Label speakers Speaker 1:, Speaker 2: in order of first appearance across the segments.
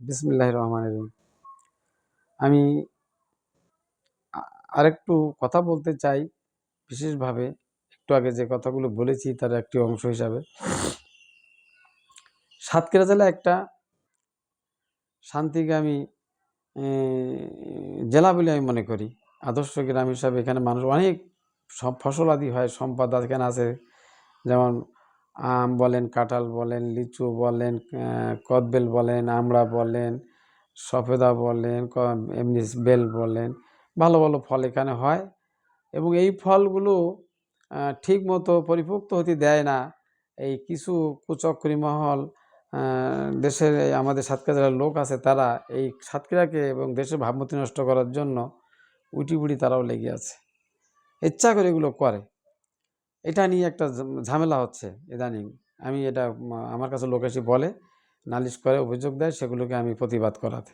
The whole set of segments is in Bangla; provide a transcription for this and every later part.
Speaker 1: বিসমিল্লাহ রহমান রহিম। আমি আরেকটু কথা বলতে চাই বিশেষভাবে একটু আগে যে কথাগুলো বলেছি তার একটি অংশ হিসাবে। সাতক্ষীরা জেলা একটা শান্তিগামী এ, জেলা বলে আমি মনে করি। আদর্শ গ্রাম হিসাবে এখানে মানুষ অনেক সব ফসল আদি হয় সম্পদ এখানে আছে। যেমন আম বলেন, কাঁঠাল বলেন, লিচু বলেন কদবেল বলেন, আমড়া বলেন, সফেদা বলেন এমনি বেল বলেন, ভালো ভালো ফল এখানে হয় এবং এই ফলগুলো ঠিক মতো পরিপক্ত হতে দেয় না। এই কিছু কুচক্রী মহল দেশের আমাদের সাতক্ষীরা লোক আছে তারা এই সাতক্ষীরাকে এবং দেশের ভাবমূর্তি নষ্ট করার জন্য উটি বুড়ি তারাও লেগে আছে। ইচ্ছা করে এগুলো করে। এটা নিয়ে একটা ঝাম- ঝামেলা হচ্ছে ইদানিং। আমি এটা আমার কাছে লোক এসে বলে, নালিশ করে, অভিযোগ দেয়, সেগুলোকে আমি প্রতিবাদ করাতে।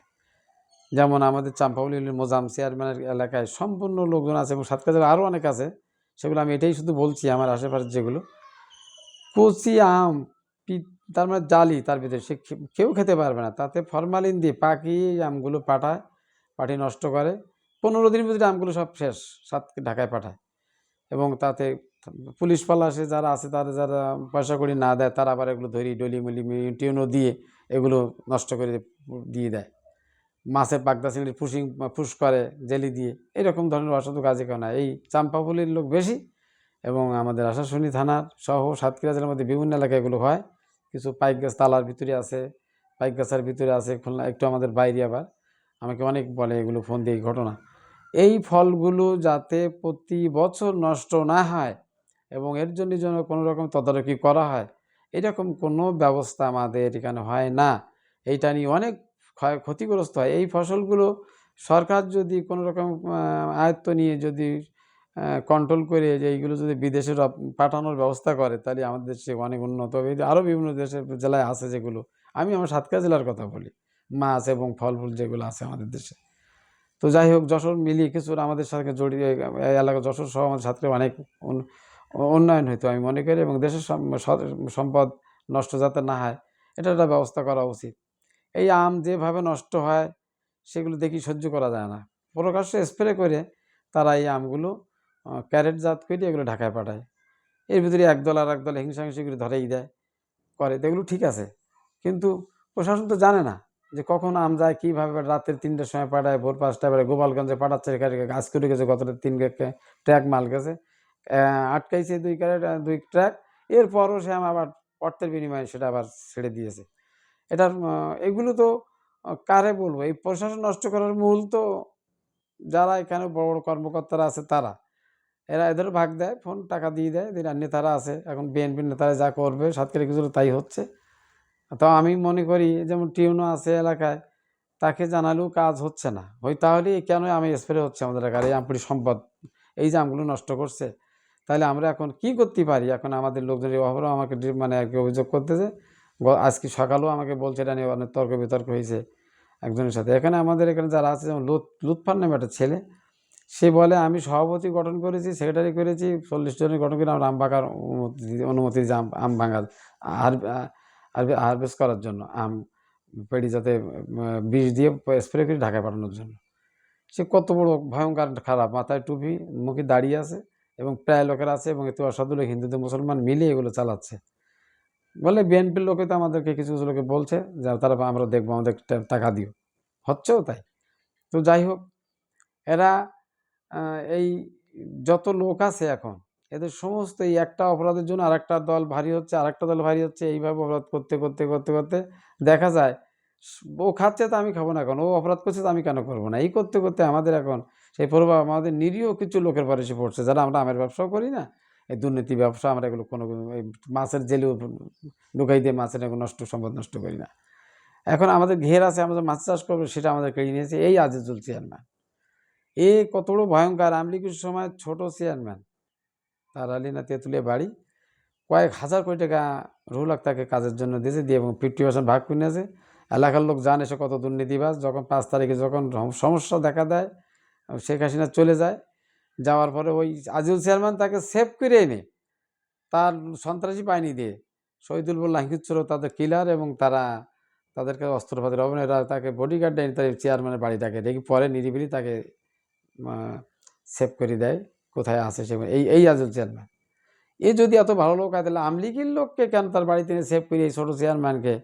Speaker 1: যেমন আমাদের চাম্পাউলির মোজাম চেয়ারম্যানের এলাকায় সম্পূর্ণ লোকজন আছে এবং সাতক্ষীরা জেলায় আরও অনেক আছে। সেগুলো আমি এটাই শুধু বলছি আমার আশেপাশে যেগুলো। কচি আম তার মানে জালি, তার ভিতরে সে কেউ খেতে পারবে না। তাতে ফরমালিন দিয়ে এই আমগুলো পাঠায় পাঠিয়ে নষ্ট করে। পনেরো দিনের ভিতরে আমগুলো সব শেষ, সাত ঢাকায় পাঠায়। এবং তাতে পুলিশ পালাসে যারা আছে তারা যারা পয়সা করি না দেয়, তারা আবার এগুলো ধরি ডলি মিলি টিউনও দিয়ে এগুলো নষ্ট করে দিয়ে দেয়। মাছের পাকদা চিংড়ি ফুসিং ফুস করে, জেলি দিয়ে। এরকম ধরনের অসাধু কাজে কেউ না। এই চাম্পাফুলির লোক বেশি এবং আমাদের আশাশুনি থানার সহ সাতক্ষীরা জেলার মধ্যে বিভিন্ন এলাকায় এগুলো হয়। কিছু পাইক গাছ তালার ভিতরে আছে, পাইক গাছের ভিতরে আছে, খুলনা, একটু আমাদের বাইরে আবার। আমাকে অনেক বলে এগুলো ফোন দিয়ে ঘটনা। এই ফলগুলো যাতে প্রতি বছর নষ্ট না হয় এবং এর জন্য যেন কোনো রকম তদারকি করা হয়, এরকম কোনো ব্যবস্থা আমাদের এখানে হয় না। এইটা নিয়ে অনেক ক্ষয় ক্ষতিগ্রস্ত হয়। এই ফসলগুলো সরকার যদি কোনো রকম আয়ত্ত নিয়ে যদি কন্ট্রোল করে যে এইগুলো যদি বিদেশে পাঠানোর ব্যবস্থা করে, তাহলে আমাদের দেশে অনেক উন্নত হবে। আরও বিভিন্ন দেশের জেলায় আছে যেগুলো। আমি আমার সাতকা জেলার কথা বলি। মাছ এবং ফল ফুল যেগুলো আছে আমাদের দেশে। তো যাই হোক, যশোর মিলিয়ে কিছু আমাদের সাথে জড়িয়ে, এলাকা যশোর সহ আমাদের সাথে অনেক উন্নয়ন হইতো আমি মনে করি এবং দেশের সম্পদ নষ্ট যাতে না হয় এটা একটা ব্যবস্থা করা উচিত। এই আম যেভাবে নষ্ট হয়, সেগুলো দেখি সহ্য করা যায় না। প্রকাশ্যে স্প্রে করে তারা এই আমগুলো ক্যারেটজাত করে এগুলো ঢাকায় পাঠায়। এর ভিতরে একদল আর একদল হিংসাহিংসি করে ধরেই দেয়, করে এগুলো ঠিক আছে। কিন্তু প্রশাসন তো জানে না যে কখন আম যায়, কীভাবে রাতের তিনটের সময় পাঠায়, ভোর পাঁচটা বেড়ে গোপালগঞ্জে পাঠাচ্ছে গাছ করে গেছে গত তিন ট্র্যাক মাল গেছে। আটকাইছে দুই ক্যারেট দুই ট্র্যাক এরপরও সে আম আবার অর্থের বিনিময়ে সেটা আবার ছেড়ে দিয়েছে। এটার এগুলো তো কারে বলব? এই প্রশাসন নষ্ট করার মূল তো যারা এখানে বড় বড় কর্মকর্তারা আছে তারা। এরা এদের ভাগ দেয়, ফোন টাকা দিয়ে দেয় আর নেতারা আছে। এখন বিএনপি নেতারা যা করবে সাতক্ষীরা কিছু তাই হচ্ছে। তো আমি মনে করি, যেমন টিউনো আছে এলাকায়, তাকে জানালেও কাজ হচ্ছে না। ওই তাহলে কেন আমি স্প্রে হচ্ছে আমাদের এলাকার এই আমপুরি সম্পদ? এই যে আমগুলো নষ্ট করছে তাহলে আমরা এখন কি করতে পারি? এখন আমাদের লোকজনের অভাবেও আমাকে মানে আর কি অভিযোগ করতেছে। আজকে সকালেও আমাকে বলছে এটা নিয়ে অনেক তর্ক বিতর্ক হয়েছে একজনের সাথে। এখানে আমাদের এখানে যারা আছে, যেমন লুৎ লুৎফার নামে একটা ছেলে, সে বলে, আমি সভাপতি গঠন করেছি, সেক্রেটারি করেছি, চল্লিশ জনের গঠন করে আমরা আম পাকার অনুমতি আম আম ভাঙার হারভেস্ট করার জন্য, আম পেড়ি যাতে বিষ দিয়ে স্প্রে করে ঢাকায় পাঠানোর জন্য। সে কত বড় ভয়ঙ্কর খারাপ, মাথায় টুপি, মুখে দাঁড়িয়ে আছে। এবং প্রায় লোকের আছে এবং এতে অসাধু লোক, হিন্দুদের, মুসলমান মিলিয়ে এগুলো চালাচ্ছে। বলে বিএনপির লোকে তো আমাদেরকে কিছু কিছু লোকে বলছে যে তারা আমরা দেখব, আমাদের টাকা দিও। হচ্ছেও তাই। তো যাই হোক, এরা এই যত লোক আছে এখন, এদের সমস্ত এই একটা অপরাধের জন্য আরেকটা দল ভারী হচ্ছে, আরেকটা দল ভারী হচ্ছে, এইভাবে অপরাধ করতে করতে করতে করতে দেখা যায়, ও খাচ্ছে তো আমি খাব না এখন ও অপরাধ করছে তো আমি কেন করব না? এই করতে করতে আমাদের এখন সেই প্রভাব আমাদের নিরীহ কিছু লোকের পরে এসে পড়ছে, যারা আমরা আমের ব্যবসাও করি না। এই দুর্নীতি ব্যবসা আমরা এগুলো কোনো মাছের জেলেও ঢুকাই দিয়ে মাছের এগুলো নষ্ট, সম্পদ নষ্ট করি না। এখন আমাদের ঘের আছে, আমরা যে মাছ চাষ করব, সেটা আমাদের কেড়ে নিয়েছে, এই আজিজুল চেয়ারম্যান। এ কত বড় ভয়ঙ্কর আমলিকুর সময় ছোট চেয়ারম্যান, তার আলী না তেঁতুলিয়া বাড়ি, কয়েক হাজার কোটি টাকা রুহুল তাকে কাজের জন্য দিয়েছে, দিয়ে এবং ফিফটি পার্সেন্ট ভাগ করে কিনেছে এলাকার লোক জানে সে কত দুর্নীতিবাজ, যখন পাঁচ তারিখে যখন সমস্যা দেখা দেয় শেখ হাসিনা চলে যায়। যাওয়ার পরে ওই আজিজুল চেয়ারম্যান তাকে সেভ করে এনে তার সন্ত্রাসী বাহিনী দিয়ে শহীদুল বল্লাহ হিংসুর তাদের কিলার এবং তারা তাদেরকে অস্ত্রপাতের এরা তাকে বডিগার্ড দেয় তার চেয়ারম্যানের বাড়িটাকে দেখি পরে নিরিবিলি তাকে সেভ করে দেয়। কোথায় আছে সে এই এই আজল চেয়ারম্যান। এ যদি এত ভালো লোক হয়, তাহলে আমলিগির লোককে কেন তার বাড়িতে সেভ করে এই ছোটো চেয়ারম্যানকে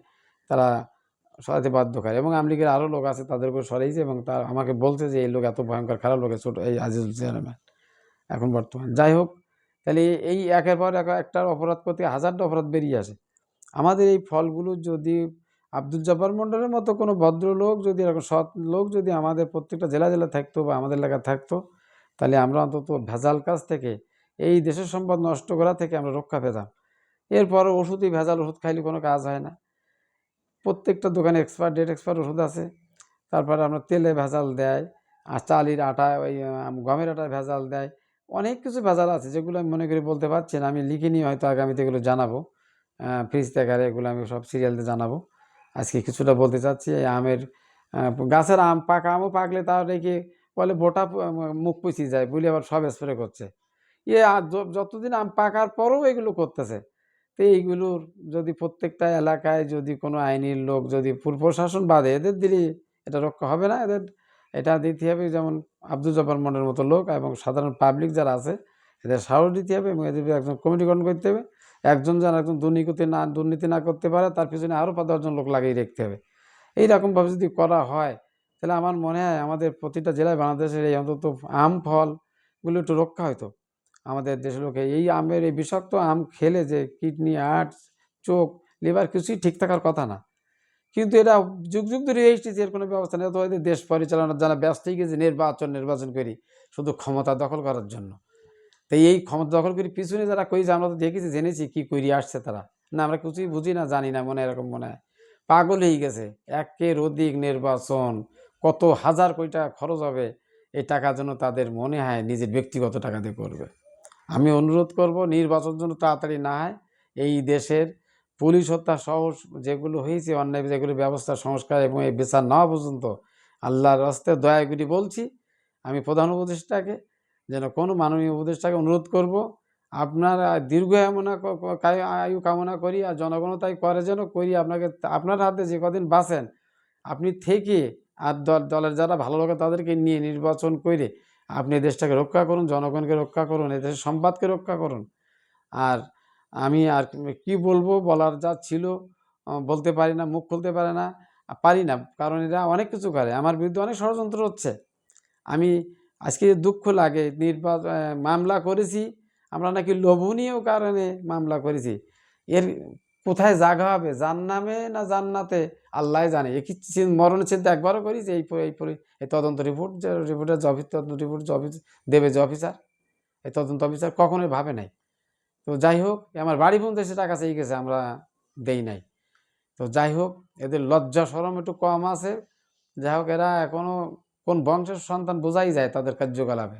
Speaker 1: তারা সরাতে বাধ্য করে। এবং আমলিগের আরও লোক আছে তাদেরকে সরাইছে এবং তার আমাকে বলছে যে, এই লোক এত ভয়ঙ্কর, খারাপ লোকের ছোটো, এই আজিজুল চেয়ারম্যান এখন বর্তমান। যাই হোক, তাহলে এই- একের পর এক, একটার অপরাধ করতে হাজারটা অপরাধ বেরিয়ে আসে। আমাদের এই ফলগুলো যদি আব্দুল জব্বার মণ্ডলের মতো কোনো ভদ্রলোক যদি, এরকম সৎ লোক যদি আমাদের প্রত্যেকটা জেলা জেলা থাকতো বা আমাদের এলাকায় থাকতো, তাহলে আমরা অন্তত ভেজাল কাজ থেকে, এই দেশের সম্পদ নষ্ট করা থেকে আমরা রক্ষা পেতাম। এরপর ওষুধই ভেজাল, ওষুধ খাইলে কোনো কাজ হয় না। প্রত্যেকটা দোকানে এক্সপায়ার ডেট এক্সপায়ার ওষুধ আছে। তারপরে আমরা তেলে ভেজাল দেয়, আর চালির আটা, ওই গমের আটায় ভেজাল দেয়। অনেক কিছু ভেজাল আছে যেগুলো আমি মনে করি বলতে পারছি না, আমি লিখে নিয়ে হয়তো আগামীতে এগুলো জানাব। ফ্রিজ থেকে এগুলো আমি সব সিরিয়ালতে জানাব। আজকে কিছুটা বলতে চাচ্ছি, এই আমের গাছের আম পাকা, আমও পাকলে তাও রেখে বলে বোটা মুখ পুষিয়ে যায়, বলে আবার সব স্প্রে করছে। ইয়ে যতদিন আম পাকার পরেও এগুলো করতেছে। তো এইগুলোর যদি প্রত্যেকটা এলাকায় যদি কোনো আইনের লোক যদি পুর, প্রশাসন বাদে, এদের দিলে এটা রক্ষা হবে না। এদের, এটা দিতে হবে যেমন আব্দুল জব্বার মন্ডলের মতো লোক এবং সাধারণ পাবলিক যারা আছে, এদের সাহস দিতে হবে এবং এদের একজন কমিটি গঠন করতে হবে। একজন যেন একজন দুর্নীতি না দুর্নীতি না করতে পারে, তার পিছনে আরও পাঁচ দশজন লোক লাগিয়ে রাখতে হবে। এইরকমভাবে যদি করা হয়, তাহলে আমার মনে হয় আমাদের প্রতিটা জেলায় বাংলাদেশের এই অন্তত আম ফলগুলো একটু রক্ষা হতো আমাদের দেশের লোকে। এই আমের এই বিষাক্ত আম খেলে যে কিডনি, হার্ট, চোখ, লিভার কিছুই ঠিক থাকার কথা না। কিন্তু এটা যুগ যুগ ধরে এসেছে এর কোনো ব্যবস্থা নেই। তো এদের দেশ পরিচালনার যারা ব্যস্ত হয়ে গেছে, নির্বাচন নির্বাচন করি শুধু ক্ষমতা দখল করার জন্য। তো এই ক্ষমতা দখল করি পিছনে যারা করেছে আমরা তো দেখেছি, জেনেছি কী করি আসছে তারা। না, আমরা কিছুই বুঝি না, জানি না, মনে এরকম মনে হয়। পাগল হয়ে গেছে। একের অধিক নির্বাচন, কত হাজার কোটি টাকা খরচ হবে, এই টাকার জন্য তাদের মনে হয় নিজের ব্যক্তিগত টাকা দিয়ে করবে। আমি অনুরোধ করব নির্বাচন যেন তাড়াতাড়ি না হয়। এই দেশের পুলিশ হত্যা সহ যেগুলো হয়েছে, অন্যায় যেগুলো ব্যবস্থা, সংস্কার এবং এই বিচার নেওয়া পর্যন্ত আল্লাহর রাস্তে দয়াগুলি বলছি, আমি প্রধান উপদেষ্টাকে, যেন কোনো মাননীয় উপদেষ্টাকে অনুরোধ করব, আপনারা দীর্ঘ কায়- আয়ু কামনা করি আর জনগণ তাই করে যেন করি, আপনাকে আপনার হাতে যে কদিন বাঁচেন, আপনি থেকে আর দল, দলের যারা ভালো লোক তাদেরকে নিয়ে নির্বাচন করে আপনি দেশটাকে রক্ষা করুন, জনগণকে রক্ষা করুন এদেশের সম্পদকে রক্ষা করুন। আর আমি আর কি বলব বলার যা ছিল বলতে পারি না, মুখ খুলতে পারে না পারি না, কারণ এরা অনেক কিছু করে। আমার বিরুদ্ধে অনেক ষড়যন্ত্র হচ্ছে। আমি আজকে দুঃখ লাগে নির্বাচন মামলা করেছি, আমরা নাকি লোভনীয় কারণে মামলা করেছি। এর কোথায় জাগা হবে? জান্নামে না জান্নাতে? আল্লাহ জানে। এ কি চিন- মরণের চিন্তা একবারও এই প- এই পরি- এই তদন্ত রিপোর্ট যে রিপোর্টের যে অফিস তদন্ত রিপোর্ট যে অফিস দেবে যে অফিসার। এই তদন্ত অফিসার কখনোই ভাবে নাই। তো যাই হোক আমার বাড়ি পর্যন্ত এসে টাকা চেয়ে গেছে, আমরা দেই নাই। তো যাই হোক, এদের লজ্জা সরম একটু কম আছে। যাই হোক, এরা এখনও কোন বংশের সন্তান বোঝাই যায় তাদের কার্যকলাপে।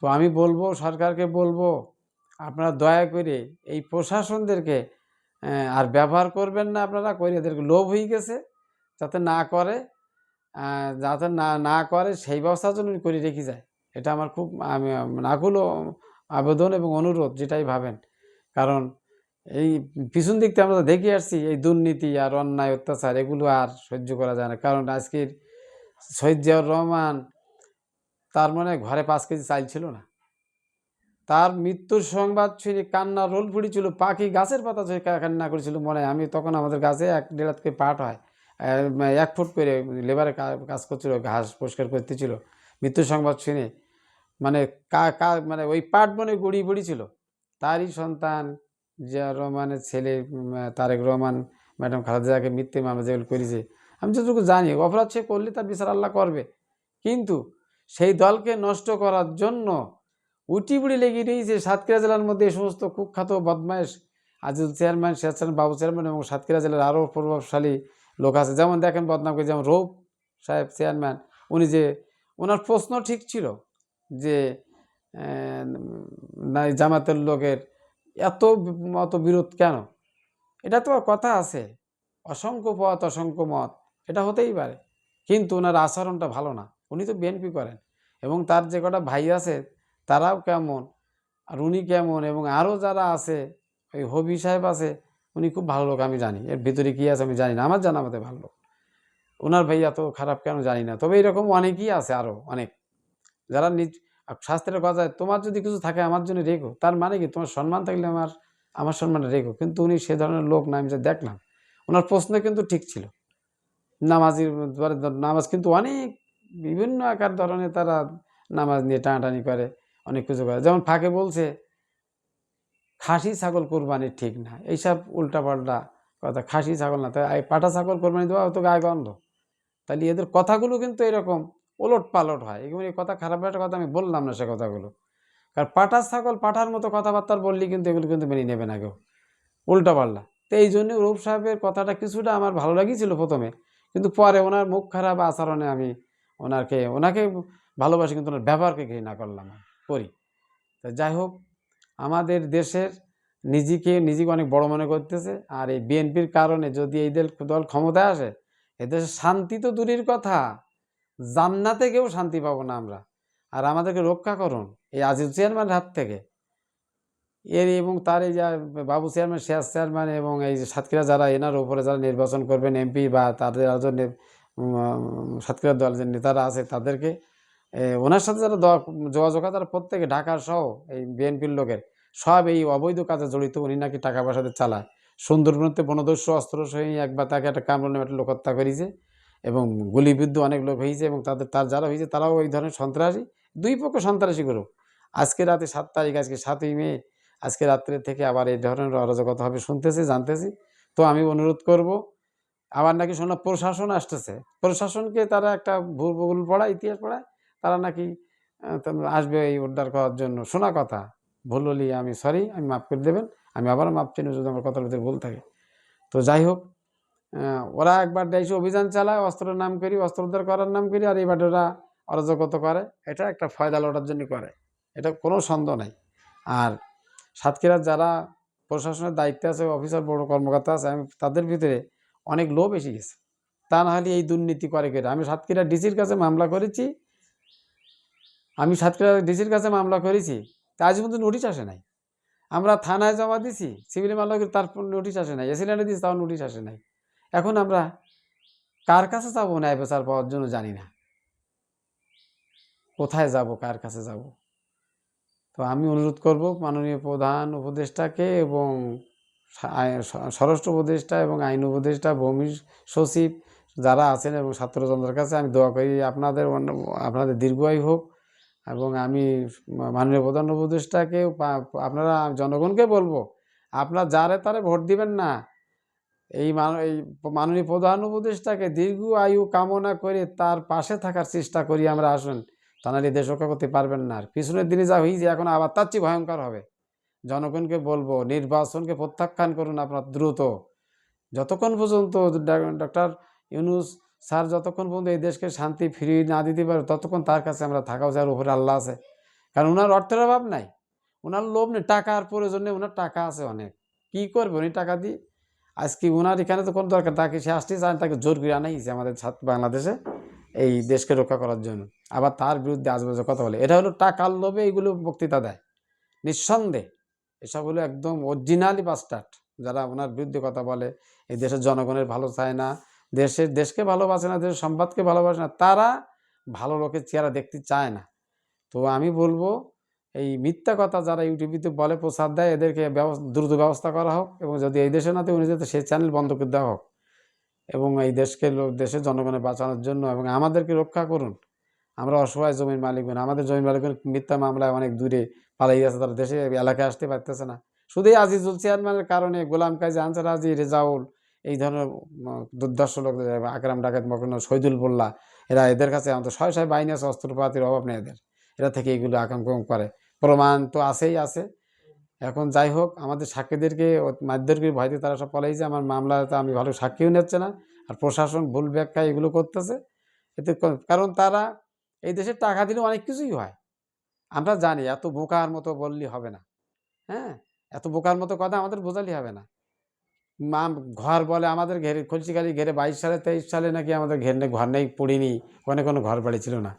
Speaker 1: তো আমি বলব, সরকারকে বলব, আপনারা দয়া করে এই প্রশাসনদেরকে আর ব্যবহার করবেন না আপনারা করে এদেরকে লোভ হয়ে গেছে, যাতে না করে যাতে না না করে, সেই ব্যবস্থার জন্য করে রেখে যায়। এটা আমার খুব, আমি, নাকুল আবেদন এবং অনুরোধ, যেটাই ভাবেন। কারণ এই পিছন দিক থেকে আমরা দেখে আসছি, এই দুর্নীতি আর অন্যায়, অত্যাচার, এগুলো আর সহ্য করা যায় না। কারণ আজকের শহীদ জিয়াউর রহমান, তার মানে ঘরে পাঁচ কেজি চাল ছিল না। তার মৃত্যুর সংবাদ শুনে কান্না রোল ফুড়িছিল পাখি গাছের পাতা ছুঁয়ে কান্না করেছিল মনে। আমি তখন আমাদের গাছে এক দেড় হাত করে পাট হয়। এক ফুট করে লেবারে কাজ করছিল, ঘাস পরিষ্কার করতেছিল মৃত্যুর সংবাদ শুনে মানে কা কা মানে ওই পাট বনে গড়িয়ে পড়েছিল। তারই সন্তান জিয়া রহমানের ছেলে তারেক রহমান, ম্যাডাম খালেদাকে মিথ্যে মামলা যেগুলো করেছে। আমি যতটুকু জানি, অপরাধ সে করলে তার বিচার আল্লাহ করবে। কিন্তু সেই দলকে নষ্ট করার জন্য উটি বুড়ি লেগে রয়েছে সাতক্ষীরা জেলার মধ্যে এই সমস্ত কুখ্যাত বদমাইশ আজিল চেয়ারম্যান শেরচান বাবু চেয়ারম্যান এবং সাতক্ষীরা জেলার আরও প্রভাবশালী লোক আছে। যেমন দেখেন বদনাম করে যেমন রৌপ সাহেব চেয়ারম্যান উনি যে ওনার প্রশ্ন ঠিক ছিল যে আহ, না এই জামাতের লোকের এত মত বিরোধ কেন? এটা তো কথা আছে। অসংখ্য পথ অসংখ্য মত এটা হতেই পারে। কিন্তু ওনার আচরণটা ভালো না। উনি তো বিএনপি করেন এবং তার যে কটা ভাই আছে তারাও কেমন? আর উনি কেমন? এবং আরও যারা আছে, ওই হবি সাহেব আছে, উনি খুব ভালো লোক, আমি জানি। এর ভিতরে কী আছে আমি জানি না। আমার জানা মতে ভালো লোক। ওনার ভাই এত খারাপ কেন জানি না। তবে এরকম অনেকই আছে আরও অনেক। যারা নিজ শাস্ত্রের কথা, তোমার যদি কিছু থাকে আমার জন্য রেখো। তার মানে কি? তোমার সম্মান থাকলে আমার আমার সম্মানটা রেখো। কিন্তু উনি সে ধরনের লোক না, আমি যা দেখলাম ওনার প্রশ্ন কিন্তু ঠিক ছিল। নামাজির নামাজ কিন্তু অনেক বিভিন্ন আকার ধরনের তারা নামাজ নিয়ে টানাটানি করে। অনেক কিছু করে। যেমন ফাঁকে বলছে, খাসি ছাগল কোরবানি ঠিক না। এইসব উল্টাপাল্টা কথা, খাসি ছাগল না। তাই পাঠা ছাগল কোরবানি দেওয়া তো গায়ে গন্ধ। তাহলে এদের কথাগুলো কিন্তু এরকম ওলট পালট হয়। এগুলো এই কথা খারাপ একটা কথা আমি বললাম না সে কথাগুলো। কারণ পাঠা ছাগল পাঠার মতো কথাবার্তা বললি কিন্তু এগুলো কিন্তু মেনে নেবে না কেউ। উল্টা পাল্লা তো এই জন্য রূপ সাহেবের কথাটা কিছুটা আমার ভালো লাগিয়েছিল প্রথমে। কিন্তু পরে ওনার মুখ খারাপ আচরণে আমি ওনাকে ওনাকে ভালোবাসি কিন্তু ওনার ব্যবহারকে ঘৃণা করলাম। করি। তো যাই হোক আমাদের দেশের নিজেকে নিজেকে অনেক বড় মনে করতেছে আর এই বিএনপির কারণে যদি এই দল দল ক্ষমতায় আসে এদেশে শান্তি তো দূরের কথা, জান্নাতে কেউ শান্তি পাবো না আমরা। আর আমাদেরকে রক্ষা করুন এই আজিজ চেয়ারম্যানের হাত থেকে। এর এবং তার এই যে বাবু চেয়ারম্যান শেয়ার চেয়ারম্যান এবং এই সাতক্ষীরা যারা, এনার উপরে যারা নির্বাচন করবেন এমপি বা তাদের আরও সাতক্ষীরা দল যে নেতারা আছে তাদেরকে ওনার সাথে যারা যোগাযোগ আছে তারা প্রত্যেকে ঢাকার সহ এই বিএনপির লোকের সব এই অবৈধ কাজে জড়িত, উনি নাকি টাকা পয়সাতে চালায়। সুন্দরবনতে বনদস্যু অস্ত্র সহ একবার তাকে একটা নামে একটা লোক হত্যা করেছে এবং গুলিবিদ্ধ অনেক লোক হয়েছে এবং তাদের, তার যারা হয়েছে, তারাও ওই ধরনের সন্ত্রাসী, দুই পক্ষ সন্ত্রাসী গ্রুপ আজকে রাতে সাত তারিখ, আজকে সাতই মে, আজকে রাত্রে থেকে আবার এই ধরনের অরাজকতা হবে শুনতেছি, জানতেছি। তো আমি অনুরোধ করব, আবার নাকি শোনা, প্রশাসন আসতেছে। প্রশাসনকে তারা একটা ভুল ভুল পড়ায়, ইতিহাস পড়ায় তারা নাকি আসবে এই উদ্ধার করার জন্য। শোনা কথা, ভুল হলি আমি সরি আমি মাফ করে দেবেন, আমি আবার মাপ চিনি যদি আমার কথার ভিতরে ভুল থাকে। তো যাই হোক ওরা একবার দেশে অভিযান চালায় অস্ত্রের নাম করি, অস্ত্র উদ্ধার করার নাম করি, আর এইবার ওরা অরাজকত করে। এটা একটা ফয়দা লোটার জন্য করে। এটা কোনো সন্দেহ নাই। আর সাতক্ষীরার যারা প্রশাসনের দায়িত্বে আছে, অফিসার, বড় কর্মকর্তা আছে, আমি তাদের ভিতরে অনেক লোভ এসে গেছে। তা না হলে এই দুর্নীতি করে কেটে। আমি সাতক্ষীরা ডিসির কাছে মামলা করেছি আমি সাতক্ষীরা ডিসির কাছে মামলা করেছি তা আজ পর্যন্ত নোটিশ আসে নাই। আমরা থানায় জমা দিছি সিভিল মামলা করে তারপর নোটিশ আসে নাই এসিল্যান্ডে দিয়েছি তাও নোটিশ আসে নাই। এখন আমরা কার কাছে যাব ন্যায় বিচার পাওয়ার জন্য জানি না। কোথায় যাব, কার কাছে যাব? তো আমি অনুরোধ করব মাননীয় প্রধান উপদেষ্টাকে এবং স্বরাষ্ট্র উপদেষ্টা এবং আইন উপদেষ্টা, ভূমি সচিব যারা আছেন এবং ছাত্রজনদের কাছে আমি দোয়া করি আপনাদের আপনাদের দীর্ঘায়ু হোক। এবং আমি মাননীয় প্রধান উপদেষ্টাকে আপনারা জনগণকে বলব, আপনারা যারে তারে ভোট দিবেন না, এই এই মাননীয় প্রধান উপদেষ্টাকে দীর্ঘ আয়ু কামনা করে তার পাশে থাকার চেষ্টা করি আমরা আসুন, তা দেশ রক্ষা করতে পারবেন না। আর পিছনের দিনে যা হয়েছে, এখন আবার তার চেয়ে ভয়ঙ্কর হবে। জনগণকে বলব, নির্বাচনকে প্রত্যাখ্যান করুন আপনার দ্রুত। যতক্ষণ পর্যন্ত ডক্টর ইউনুস স্যার, যতক্ষণ পর্যন্ত এই দেশকে শান্তি ফিরিয়ে না দিতে পারে, ততক্ষণ তার কাছে আমরা থাকা যার উপরে আল্লাহ আছে। কারণ ওনার অর্থের অভাব নাই। ওনার লোভ নেই, টাকার প্রয়োজনে ওনার টাকা আছে অনেক। কি করবে উনি টাকা দিয়ে? আজকে ওনার এখানে তো কোনো দরকার, তাকে সে আসতে চান তাকে জোর করে আনাইছে আমাদের ছাত্র বাংলাদেশে এই দেশকে রক্ষা করার জন্য। আবার তার বিরুদ্ধে আজবাজে কথা বলে। এটা হলো টাকার লোভে এইগুলো বক্তৃতা দেয়। নিঃসন্দেহে এসব হলো একদম অরিজিনালি বাস্টার্ড যারা ওনার বিরুদ্ধে কথা বলে। এই দেশের জনগণের ভালো চায় না দেশের দেশকে ভালোবাসে না, দেশের সম্পদকে ভালোবাসে না, তারা ভালো লোকের চেহারা দেখতে চায় না। তো আমি বলব, এই মিথ্যা কথা যারা ইউটিউবিতে বলে প্রচার দেয়, এদেরকে দ্রুত ব্যবস্থা করা হোক এবং যদি এই দেশে নাতে উনি যাতে সেই চ্যানেল বন্ধ করে দেওয়া হোক এবং এই দেশকে দেশের জনগণের বাঁচানোর জন্য এবং আমাদেরকে রক্ষা করুন। আমরা অসহায় জমির মালিক মালিকগণ আমাদের জমির মালিকগণ মিথ্যা মামলায় অনেক দূরে পালাই গেছে, তারা দেশে এলাকায় আসতে পারতেছে না। শুধু আজিজুল চেয়ারম্যানের কারণে গোলাম কাজী আনসার আজি রেজাউল এই ধরনের দুর্দর্শ লোক আকরাম, ডাকাত মকরণ শহীদুল বল্লা এরা এদের কাছে আমাদের শয় শয় বাহিনী আছে অস্ত্রপাতির অভাব নেই এদের। এরা থেকে এইগুলো আকাঙ্ক্ষ করে। প্রমাণ তো আছেই, আছে। এখন যাই হোক, আমাদের সাক্ষীদেরকে মাধ্যমকে ভয়তে তারা সব পলাইছে। আমার মামলাতে আমি ভালো সাক্ষীও নিচ্ছে না, আর প্রশাসন ভুল ব্যাখ্যা এগুলো করতেছে। এতে কারণ তারা এই দেশে টাকা দিলে অনেক কিছুই হয়। আমরা জানি, এত বোকার মতো বললে হবে না। হ্যাঁ? এত বোকার মতো কথা আমাদের বোঝালে হবে না। মা ঘর বলে আমাদের ঘেরে খলসিকালি ঘেরে বাইশ সালে, তেইশ সালে নাকি আমাদের ঘের নেই, ঘর নেই পড়িনি ওখানে কোনো ঘর বাড়ি ছিল না।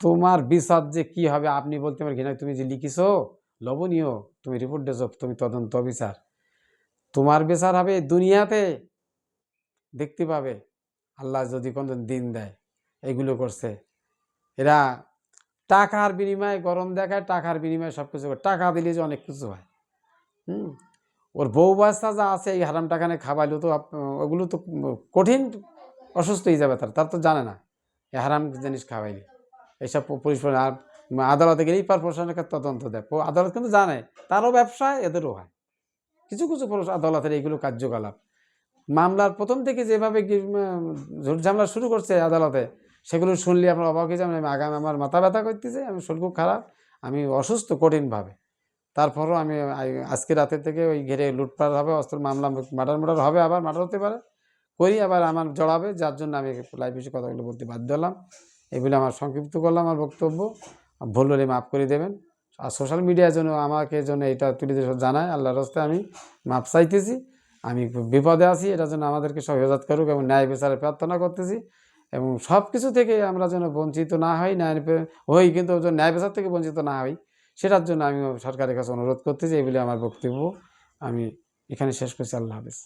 Speaker 1: তোমার বিষাদ যে কি হবে আপনি বলতে পারেন ঘৃণা তুমি যে লিখিছো লবণীয় তুমি রিপোর্ট দেছো তুমি তদন্ত অফিসার। তোমার বিচার হবে দুনিয়াতে। দেখতে পাবে, আল্লাহ যদি কোনো দিন দেয়, এগুলো করছে। এরা টাকার বিনিময়ে গরম দেখায়, টাকার বিনিময়ে সব কিছু। টাকা দিলে যে অনেক কিছু হয়। হুম? ওর বউ বাচ্চা যা আছে, এই হারাম টাকানে খাওয়াইলো তো ওগুলো তো কঠিন, অসুস্থ হয়ে যাবে তার তার তো জানে না। এই হারাম জিনিস খাওয়াইলে। এইসব প- পরিষ্কার আর আদালতে গেলেই কর্পোরেশনের কাছে তদন্ত দেয়। আদালত কিন্তু জানে, তারও ব্যবসা, এদেরও হয়। কিছু কিছু আদালতের এইগুলো কার্যকলাপ। মামলার প্রথম থেকে যেভাবে ঝামেলা শুরু করছে আদালতে, সেগুলো শুনলে আপনার অবাক হয়ে যাবেন, আমি আগামী আমার মাথা ব্যথা করতেছে, আমি শরীর খুব খারাপ, আমি অসুস্থ কঠিনভাবে। তারপরও আমি আজকে রাতের থেকে ওই ঘেরে লুটপাট হবে, অস্ত্র মামলা, মার্ডার মার্ডার হবে, আবার মার্ডার হতে পারে। করি, আবার আমার জড়াবে, যার জন্য আমি লাইভ বিষয়ে কথাগুলো বলতে বাধ্য হলাম। এগুলো আমার সংক্ষিপ্ত করলাম আমার বক্তব্য। ভুল হলে মাফ করে দেবেন। আর সোশ্যাল মিডিয়ার জন্য আমাকে জন্য এটা তুলে জানায়, আল্লাহর রাস্তায় আমি মাপ চাইতেছি। আমি বিপদে আছি এটার জন্য আমাদেরকে সহজাত করুক এবং ন্যায় বিচারে প্রার্থনা করতেছি। এবং সব কিছু থেকে আমরা যেন বঞ্চিত না হই, ন্যায় হই, কিন্তু ন্যায় বিচার থেকে বঞ্চিত না হই। সেটার জন্য আমি সরকারের কাছে অনুরোধ করতেছি এই বলে আমার বক্তব্য আমি এখানে শেষ করছি। আল্লাহ হাফিজ।